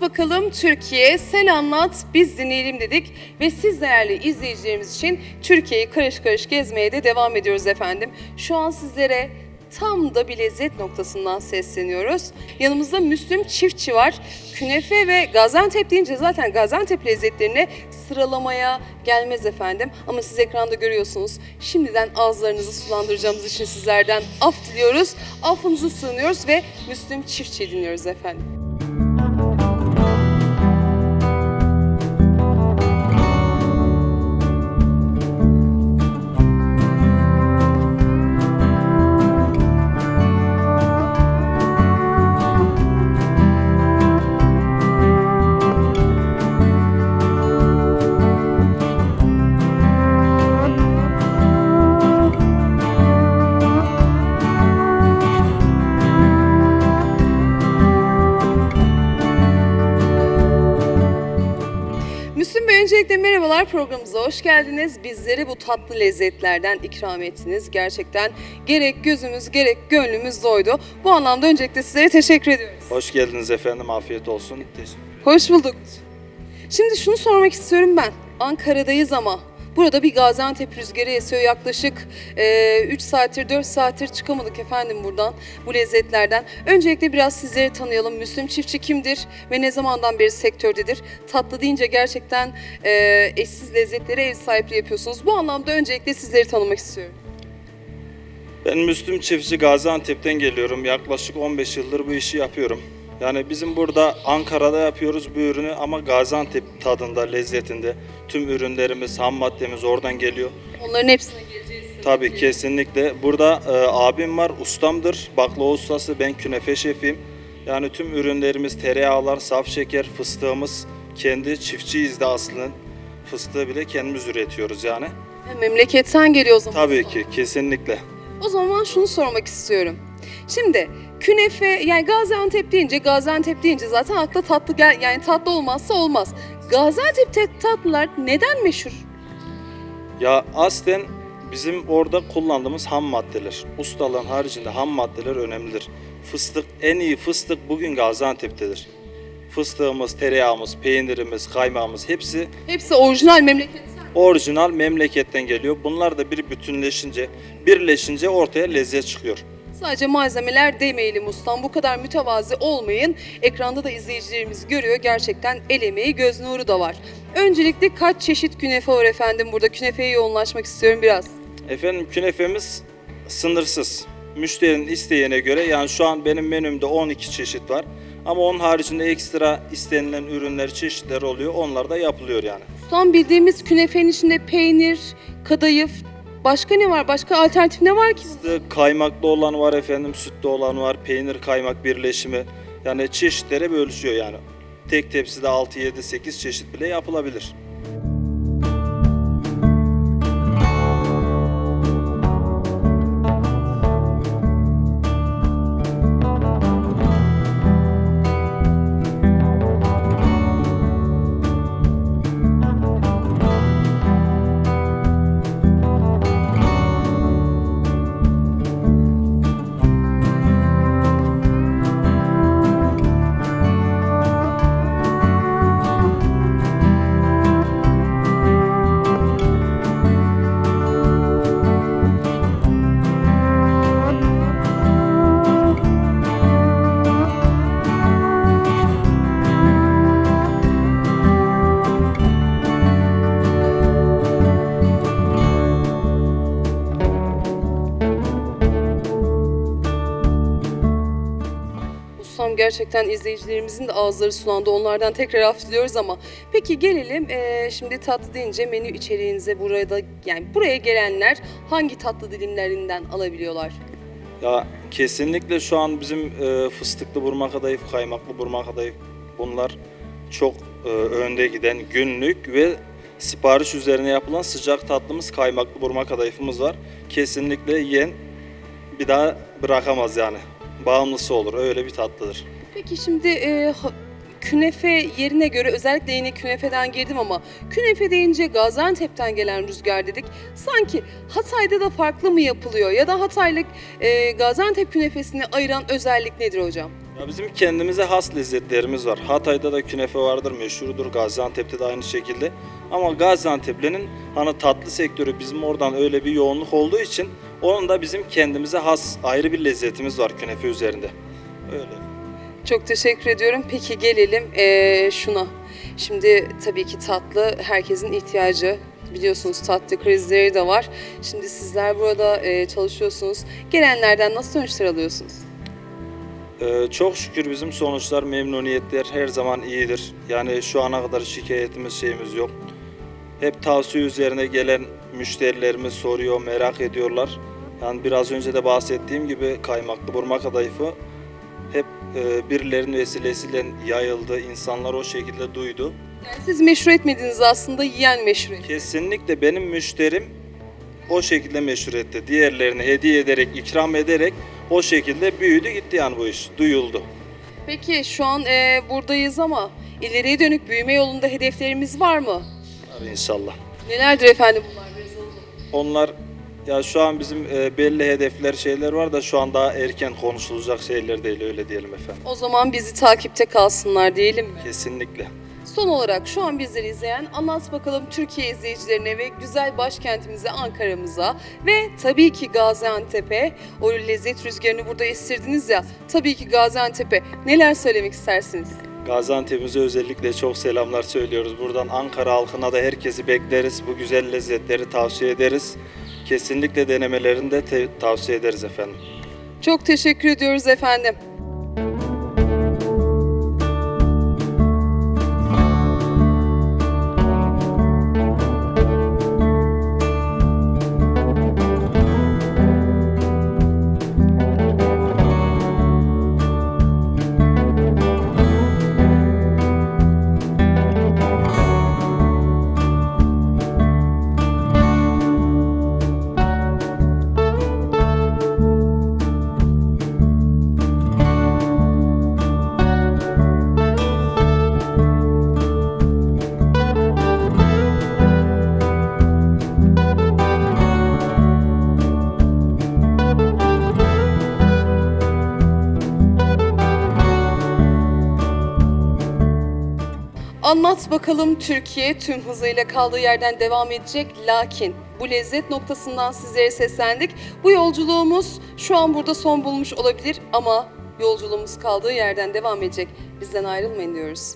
Bakalım Türkiye, sen anlat, biz dinleyelim dedik ve siz değerli izleyicilerimiz için Türkiye'yi karış karış gezmeye de devam ediyoruz efendim. Şu an sizlere tam da bir lezzet noktasından sesleniyoruz. Yanımızda Müslüm Çiftçi var. Künefe ve Gaziantep deyince zaten Gaziantep lezzetlerine sıralamaya gelmez efendim. Ama siz ekranda görüyorsunuz. Şimdiden ağızlarınızı sulandıracağımız için sizlerden af diliyoruz. Affınızı sığınıyoruz ve Müslüm Çiftçi dinliyoruz efendim. Öncelikle merhabalar programımıza hoş geldiniz. Bizleri bu tatlı lezzetlerden ikram ettiniz. Gerçekten gerek gözümüz gerek gönlümüz doydu. Bu anlamda öncelikle sizlere teşekkür ediyoruz. Hoş geldiniz efendim. Afiyet olsun. Teşekkür Hoş bulduk. Şimdi şunu sormak istiyorum ben. Ankara'dayız ama burada bir Gaziantep rüzgarı esiyor. Yaklaşık 3 saattir 4 saattir çıkamadık efendim buradan bu lezzetlerden. Öncelikle biraz sizleri tanıyalım. Müslüm Çiftçi kimdir ve ne zamandan beri sektördedir? Tatlı deyince gerçekten e, eşsiz lezzetlere ev sahipliği yapıyorsunuz. Bu anlamda öncelikle sizleri tanımak istiyorum. Ben Müslüm Çiftçi Gaziantep'ten geliyorum. Yaklaşık 15 yıldır bu işi yapıyorum. Yani bizim burada Ankara'da yapıyoruz bu ürünü ama Gaziantep tadında, lezzetinde. Tüm ürünlerimiz, ham maddemiz oradan geliyor. Onların hepsine geleceğiz. Tabii kesinlikle. Burada e, abim var, ustamdır. Baklava ustası, ben künefe şefiyim. Yani tüm ürünlerimiz tereyağlar, saf şeker, fıstığımız kendi çiftçiyiz de aslında. Fıstığı bile kendimiz üretiyoruz yani. Memleketten geliyor o zaman. Tabii ki, kesinlikle. O zaman şunu sormak istiyorum. Şimdi künefe yani Gaziantep deyince Gaziantep deyince zaten akla tatlı gel yani tatlı olmazsa olmaz. Gaziantep'te tatlılar neden meşhur? Ya aslen bizim orada kullandığımız ham maddeler, ustalığın haricinde ham maddeler önemlidir. Fıstık, en iyi fıstık bugün Gaziantep'tedir. Fıstığımız, tereyağımız, peynirimiz, kaymağımız hepsi Hepsi orijinal memleketten. orijinal memleketten geliyor. Bunlar da bir bütünleşince, birleşince ortaya lezzet çıkıyor. Sadece malzemeler demeyelim ustam. Bu kadar mütevazi olmayın. Ekranda da izleyicilerimiz görüyor. Gerçekten el emeği, göz nuru da var. Öncelikle kaç çeşit künefe var efendim burada? Künefeye yoğunlaşmak istiyorum biraz. Efendim künefemiz sınırsız. Müşterinin isteğine göre yani şu an benim menümde 12 çeşit var. Ama onun haricinde ekstra istenilen ürünler, çeşitler oluyor. Onlar da yapılıyor yani. Ustam bildiğimiz künefenin içinde peynir, kadayıf, başka ne var? Başka alternatif ne var ki? Fıstığı kaymaklı olan var efendim, sütlü olan var, peynir kaymak birleşimi. Yani çeşitlere bölüşüyor yani. Tek tepside 6, 7, 8 çeşit bile yapılabilir. Gerçekten izleyicilerimizin de ağızları sulandı. Onlardan tekrar af diliyoruz ama peki gelelim eee, şimdi tatlı deyince menü içeriğinize burada yani buraya gelenler hangi tatlı dilimlerinden alabiliyorlar? Ya kesinlikle şu an bizim e, fıstıklı burma kadayıf, kaymaklı burma kadayıf bunlar çok e, önde giden günlük ve sipariş üzerine yapılan sıcak tatlımız kaymaklı burma kadayıfımız var. Kesinlikle yiyen bir daha bırakamaz yani. Bağımlısı olur. Öyle bir tatlıdır. Peki şimdi ha- künefe yerine göre özellikle yine künefeden girdim ama künefe deyince Gaziantep'ten gelen rüzgar dedik. Sanki Hatay'da da farklı mı yapılıyor ya da Hataylık eee, Gaziantep künefesini ayıran özellik nedir hocam? Ya bizim kendimize has lezzetlerimiz var. Hatay'da da künefe vardır, meşhurdur. Gaziantep'te de aynı şekilde. Ama Gaziantep'lerin hani tatlı sektörü bizim oradan öyle bir yoğunluk olduğu için onun da bizim kendimize has ayrı bir lezzetimiz var künefe üzerinde. Öyle. Çok teşekkür ediyorum. Peki gelelim eee, şuna. Şimdi tabii ki tatlı herkesin ihtiyacı. Biliyorsunuz tatlı krizleri de var. Şimdi sizler burada eee, çalışıyorsunuz. Gelenlerden nasıl sonuçlar alıyorsunuz? Ee, çok şükür bizim sonuçlar, memnuniyetler her zaman iyidir. Yani şu ana kadar şikayetimiz şeyimiz yok. Hep tavsiye üzerine gelen müşterilerimiz soruyor, merak ediyorlar. Yani biraz önce de bahsettiğim gibi kaymaklı burma kadayıfı e, birilerinin vesilesiyle yayıldı. İnsanlar o şekilde duydu. Yani siz meşhur etmediniz aslında yiyen meşhur etti. Kesinlikle benim müşterim o şekilde meşhur etti. Diğerlerini hediye ederek, ikram ederek o şekilde büyüdü gitti yani bu iş. Duyuldu. Peki şu an eee, buradayız ama ileriye dönük büyüme yolunda hedeflerimiz var mı? Hadi inşallah. Nelerdir efendim bunlar? Onlar ya şu an bizim e, belli hedefler şeyler var da şu an daha erken konuşulacak şeyler değil öyle diyelim efendim. O zaman bizi takipte kalsınlar diyelim mi? Kesinlikle. Son olarak şu an bizleri izleyen anlat bakalım Türkiye izleyicilerine ve güzel başkentimize Ankara'mıza ve tabii ki Gaziantep'e o lezzet rüzgarını burada estirdiniz ya tabii ki Gaziantep'e neler söylemek istersiniz? Gaziantep'imize özellikle çok selamlar söylüyoruz. Buradan Ankara halkına da herkesi bekleriz. Bu güzel lezzetleri tavsiye ederiz. Kesinlikle denemelerini de tavsiye ederiz efendim. Çok teşekkür ediyoruz efendim. Anlat bakalım Türkiye tüm hızıyla kaldığı yerden devam edecek lakin bu lezzet noktasından sizlere seslendik. Bu yolculuğumuz şu an burada son bulmuş olabilir ama yolculuğumuz kaldığı yerden devam edecek. Bizden ayrılmayın diyoruz.